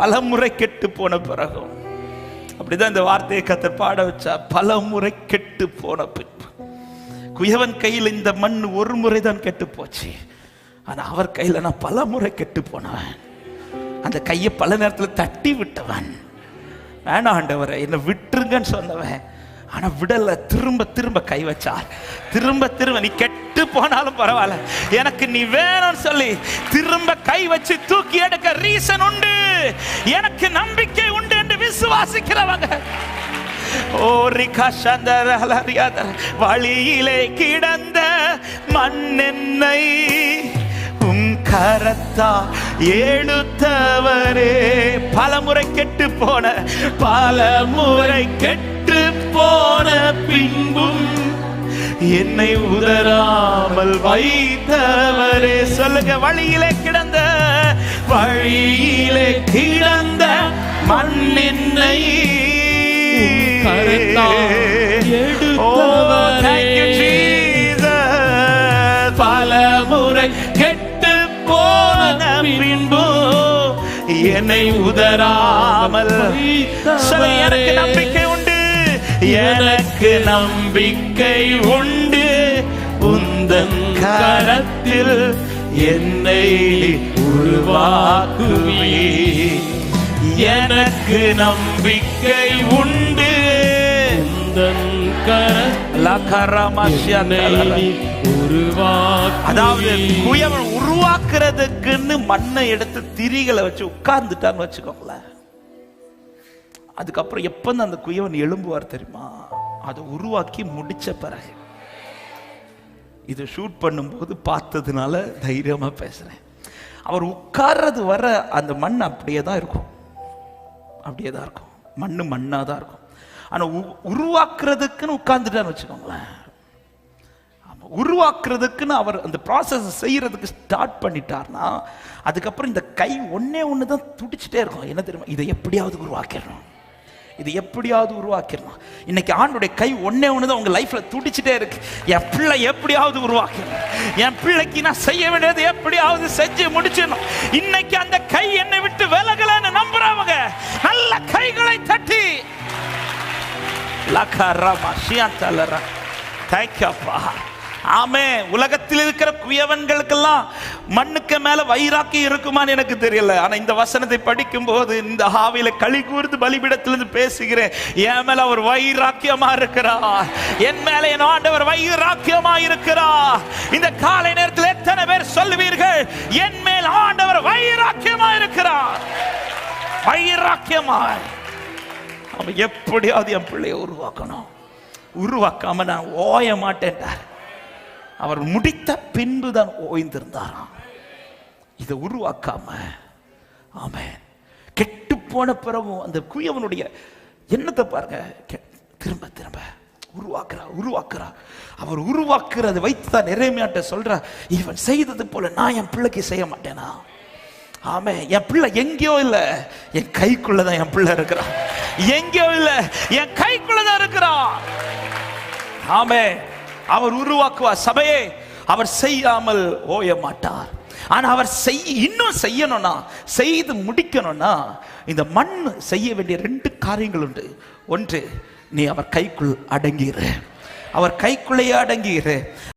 பல முறை கெட்டு போன பிறகும். அப்படிதான் இந்த வார்த்தையை கத்தர் பாட வச்சா பல முறை கெட்டு போன பின்பு. குயவன் கையில் இந்த மண் ஒரு முறை தான் கெட்டு போச்சு ஆனா அவர் கையில நான் பல முறை கெட்டு போனவன் அந்த கையை பல நேரத்தில் தட்டி விட்டவன். வேணாம் ஆண்டவரை என்னை விட்டுருங்கன்னு சொன்னவன். ஆனா விடல திரும்ப திரும்ப கை வச்சார். திரும்ப திரும்ப நீ கெட்டு போனாலும் பரவாயில்ல. எனக்கு நீ வேணும்னு சொல்லி திரும்ப கை வச்சு தூக்கி எடுக்க ரீசன் உண்டு. எனக்கு நம்பிக்கை உண்டு என்று விசுவாசிக்கிறவங்க. வழியிலே கிடந்த மண்ணென்னை உன் கரத்தா எழுத்தவரே பல முறை கெட்டு போன பல முறை கெட்டு போன பின்பும் என்னை உதராமல் வைத்தவரே. சொல்லுங்க வழியிலே கிடந்த வழியிலே கிடந்த you, Jesus. பல முறை கெட்டு போன பின்பு என்னை உதராமல் எனக்கு நம்பிக்கை உண்டு. எனக்கு நம்பிக்கை உண்டு. உந்தன் கரத்தில் என்னை உருவாக்குவே எனக்கு நம்பிக்கை உண்டு. அதாவது குயவன் உருவாக்குறதுக்குன்னு மண்ணை எடுத்து திரிகளை வச்சு உட்கார்ந்துட்டான்னு வச்சுக்கோங்களேன். அதுக்கப்புறம் எப்ப அந்த குயவன் எழும்புவார் தெரியுமா? அதை உருவாக்கி முடிச்ச பிறகு. இது ஷூட் பண்ணும்போது பார்த்ததுனால தைரியமா பேசுறேன். அவர் உட்கார்றது வர அந்த மண் அப்படியே தான் இருக்கும். அப்படியே தான் இருக்கும். மண்ணு மண்ணாக தான் இருக்கும். ஆனால் உ- உருவாக்குறதுக்குன்னு உட்கார்ந்துட்டான்னு வச்சுக்கோங்களேன். உருவாக்குறதுக்குன்னு அவர் அந்த ப்ராசஸ் செய்யறதுக்கு ஸ்டார்ட் பண்ணிட்டார்னா அதுக்கப்புறம் இந்த கை ஒன்றே ஒன்று தான் துடிச்சிட்டே இருக்கும். என்ன தெரியுமா? இதை எப்படியாவது உருவாக்கிடணும். இது எப்படியாவது உருவாக்கிடலாம். இன்னைக்கு ஆண்டுடைய கை ஒன்னே ஒன்று தான் உங்க லைஃப்ல துடிச்சிட்டே இருக்கு. என் பிள்ளை எப்படியாவது உருவாக்கிடணும் என் பிள்ளைக்கு நான் செய்ய வேண்டியது எப்படியாவது செஞ்சு முடிச்சிடணும். இன்னைக்கு அந்த கை என்னை விட்டு விலகலன்னு நம்புறவங்க நல்ல கைகளை தட்டி. தேங்க்யூப்பா ஆமே உலகத்தில் இருக்கிற குயவன்களுக்கெல்லாம் மண்ணுக்கு மேல வைராக்கி இருக்குமான்னு எனக்கு தெரியல. ஆனா இந்த வசனத்தை படிக்கும் போது இந்த ஆவியில களி கூர்ந்து பலிபிடத்திலிருந்து பேசுகிறேன். என் மேல அவர் வைராக்கியமா இருக்கிறார் என் மேல என் ஆண்டவர் வைராக்கியமா இருக்கிறார் இந்த காலை நேரத்தில் எத்தனை பேர் சொல்வீர்கள் என் மேல் ஆண்டவர் வைராக்கியமா இருக்கிறார் வைராக்கியமாய் அவன் எப்படியாவது என் பிள்ளையை உருவாக்கணும். உருவாக்காம நான் ஓய மாட்டேன்டார். அவர் முடித்த பின்புதான் ஓய்ந்திருந்தாராம். இதை உருவாக்காம. ஆமென். கெட்டு போன பிறகும் அந்த குயவனுடைய எண்ணத்தை பாருங்க. திரும்ப திரும்ப. உருவாக்குறா உருவாக்குறா. அவர் உருவாக்குறதை வைத்து தான் நிறைமையாட்ட சொல்றா இவன் செய்தது போல நான் என் பிள்ளைக்கு செய்ய மாட்டேனா? ஆமே என் பிள்ளை எங்கேயோ இல்லை. என் கைக்குள்ள தான் என் பிள்ளை இருக்கிறான் எங்கேயோ இல்லை. என் கைக்குள்ள தான் இருக்கிறான் ஆமே அவர் உருவாக்குவார். சபையே அவர் செய்யாமல் ஓய மாட்டார். ஆனா அவர் செய் இன்னும் செய்யணும்னா செய்து முடிக்கணும்னா இந்த மண் செய்ய வேண்டிய ரெண்டு காரியங்கள் உண்டு. ஒன்று நீ அவர் கைக்குள் அடங்கிரு. அவர் கைக்குள்ளேயே அடங்கிரு.